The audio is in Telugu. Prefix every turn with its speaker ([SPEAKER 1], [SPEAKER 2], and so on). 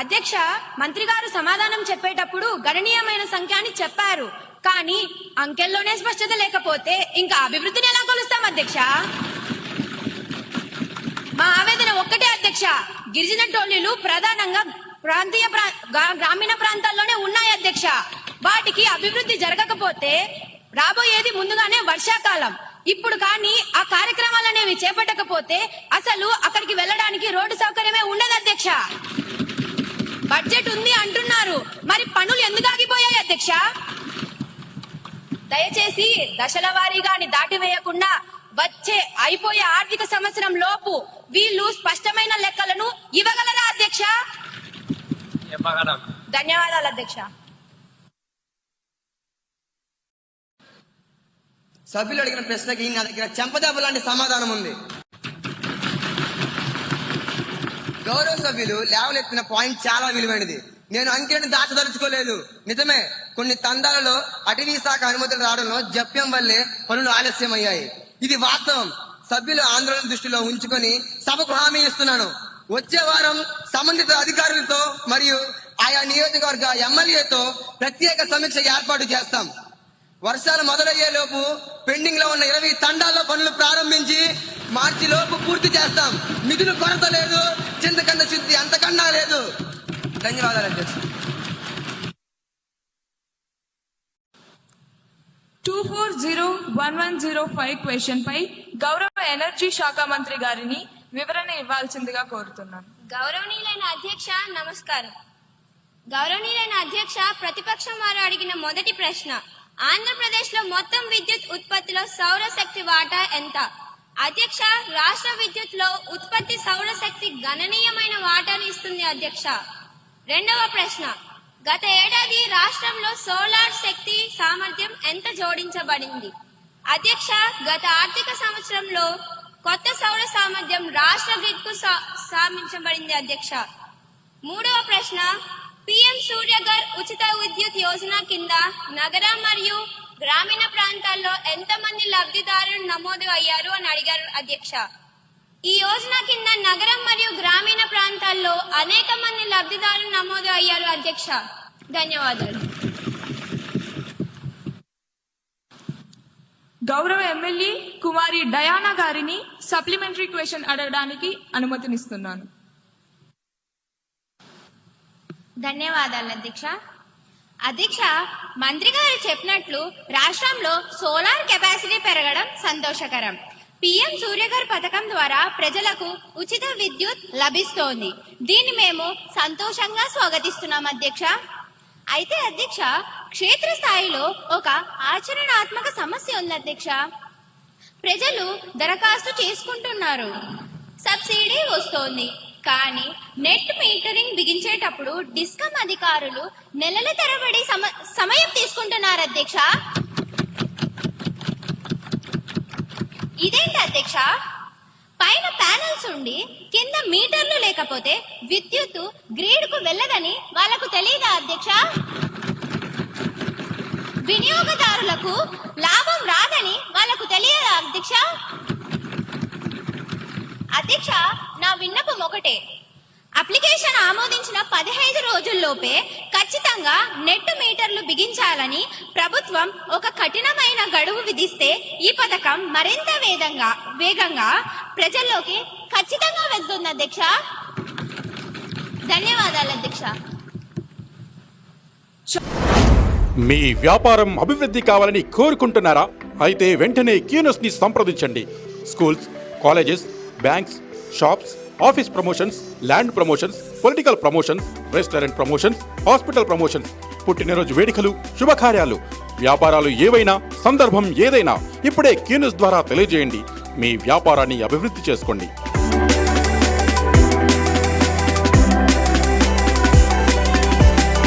[SPEAKER 1] అధ్యక్ష మంత్రి గారు సమాధానం చెప్పేటప్పుడు గణనీయమైన సంఖ్య అని చెప్పారు. కానీ అంకెల్లోనే స్పష్టత లేకపోతే ఇంకా అభివృద్ధిని ఎలా కొలుస్తాం అధ్యక్ష? మా ఆవేదన ఒక్కటే అధ్యక్ష. గిరిజన టోలీలు ప్రధానంగా ప్రాంతీయ ప్రా- గ్రామీణ ప్రాంతాల్లోనే ఉన్నాయి అధ్యక్ష. వాటికి అభివృద్ధి జరగకపోతే రాబోయేది ముందుగానే వర్షాకాలం. ఇప్పుడు కానీ ఆ కార్యక్రమాలు అనేవి చేపట్టకపోతే అసలు అక్కడికి వెళ్ళడానికి రోడ్డు సౌకర్యమే ఉండదు అధ్యక్ష. బడ్జెట్ ఉంది అంటున్నారు. మరి పనులు ఎందుకు ఆగిపోయాయి అధ్యక్ష? దయచేసి దశల వారీగాని దాటివేయకుండా వచ్చే అయిపోయే ఆర్థిక సంవత్సరం లోపు వీళ్ళు స్పష్టమైన లెక్కలను ఇవ్వగలరా అధ్యక్ష? ధన్యవాదాలు అధ్యక్ష.
[SPEAKER 2] సభ్యులు అడిగిన ప్రశ్నకి నా దగ్గర చెంపదెబ్బ లాంటి సమాధానం ఉంది. గౌరవ సభ్యులు లేవలెత్తిన పాయింట్ చాలా విలువైనది. నేను అంకెలను దాచదలుచుకోలేదు. నిజమే కొన్ని తందాలలో అటవీ శాఖ అనుమతులు రావడంలో జప్యం వల్లే పనులు ఆలస్యమయ్యాయి. ఇది వాస్తవం. సభ్యులు ఆందోళన దృష్టిలో ఉంచుకొని సభకు హామీ ఇస్తున్నాను. వచ్చే వారం సంబంధిత అధికారులతో మరియు ఆయా నియోజకవర్గ ఎమ్మెల్యేతో ప్రత్యేక సమీక్ష ఏర్పాటు చేస్తాం. వర్షాలు మొదలయ్యే లోపు పెండింగ్లో ఉన్న ఇరవై తండాల్లో పనులు ప్రారంభించి మార్చి లోపు పూర్తి చేస్తాం. నిధులు కొరత లేదు చింతకన్నా శుద్ధి అంతకన్నా లేదు. ధన్యవాదాలు అధ్యక్ష.
[SPEAKER 3] Two four zero one one zero five question పై గౌరవ ఎనర్జీ శాఖ మంత్రి గారిని వివరణ ఇవ్వాల్సిందిగా కోరుతున్నాను.
[SPEAKER 4] గౌరవనీయులైన అధ్యక్ష నమస్కారం. గౌరవనీయులైన అధ్యక్ష ప్రతిపక్షం వారు అడిగిన మొదటి ప్రశ్న ఆంధ్రప్రదేశ్లో మొత్తం విద్యుత్ ఉత్పత్తిలో సౌర శక్తి వాటా ఎంత? అధ్యక్ష రాష్ట్ర విద్యుత్లో ఉత్పత్తి సౌరశక్తి గణనీయమైన వాటాను ఇస్తుంది అధ్యక్ష. రెండవ ప్రశ్న. గత ఏడాది రాష్ట్రంలో సోలార్ శక్తి సామర్థ్యం ఎంత జోడించబడింది? అధ్యక్ష గత ఆర్థిక సంవత్సరంలో కొత్త సౌర సామర్థ్యం రాష్ట్ర గ్రిడ్కు సాధించబడింది అధ్యక్ష. మూడవ ప్రశ్న. పిఎం సూర్యగర్ ఉచిత విద్యుత్ యోజన కింద నగర మరియు గ్రామీణ ప్రాంతాల్లో ఎంతమంది లబ్ధిదారులు నమోదు అయ్యారు అని అడిగారు అధ్యక్ష. ఈ యోజన కింద నగరం మరియు గ్రామీణ ప్రాంతాల్లో అనేక మంది లబ్ధిదారులు నమోదు అయ్యారు అధ్యక్ష. ధన్యవాదాలు.
[SPEAKER 3] గౌరవ ఎమ్మెల్యే కుమారి డయానా గారిని సప్లిమెంటరీ క్వశ్చన్ అడగడానికి అనుమతినిస్తున్నాను.
[SPEAKER 4] ధన్యవాదాలు అధ్యక్ష. అధ్యక్ష మంత్రి గారు చెప్పినట్లు రాష్ట్రంలో సోలార్ కెపాసిటీ పెరగడం సంతోషకరం. పిఎం సూర్యగర్ పథకం ద్వారా ప్రజలకు ఉచిత విద్యుత్ లభిస్తోంది. దీన్ని మేము సంతోషంగా స్వాగతిస్తున్నాం అధ్యక్ష. అయితే అధ్యక్ష క్షేత్రస్థాయిలో ఒక ఆచరణాత్మక సమస్య ఉంది అధ్యక్ష. ప్రజలు దరఖాస్తు చేసుకుంటున్నారు. సబ్సిడీ వస్తోంది. కానీ నెట్ మీటరింగ్ బిగించేటప్పుడు డిస్కమ్ అధికారులు నెలల తరబడి సమ- సమయం తీసుకుంటున్నారు అధ్యక్ష. ఇదేంటి అధ్యక్ష? పైన ప్యానల్స్ ఉండి కింద మీటర్లు లేకపోతే విద్యుత్ గ్రేడ్కు వెళ్ళదని వాళ్ళకు తెలియదా అధ్యక్ష? వినియోగదారులకు లాభం రాదని వాళ్ళకు తెలియదా అధ్యక్ష? అధ్యక్ష విన్నపం ఒకటే. అప్లికేషన్ ఆమోదించిన పదిహేను రోజుల్లోపే ఖచ్చితంగా నెట్ మీటర్లు బిగించాలని ప్రభుత్వం ఒక కఠినమైన గడువు విధిస్తే ఈ పథకం మరింత వేగంగా వేగంగా ప్రజల్లోకి ఖచ్చితంగా వెళ్తుంది అధ్యక్ష. ధన్యవాదాలు అధ్యక్ష.
[SPEAKER 5] మీ వ్యాపారం అభివృద్ధి కావాలని కోరుకుంటున్నారా? అయితే వెంటనే క్యూనస్ని సంప్రదించండి. Schools colleges banks shops office promotions land promotions political promotions restaurant promotions hospital promotions. పుట్టినరోజు వేడుకలు శుభకార్యాలు. వ్యాపారాలు ఏవైనా సందర్భం ఏదైనా ఇప్పుడే క్యూనస్ ద్వారా తెలియజేయండి. మీ వ్యాపారాన్ని అభివృద్ధి చేసుకోండి.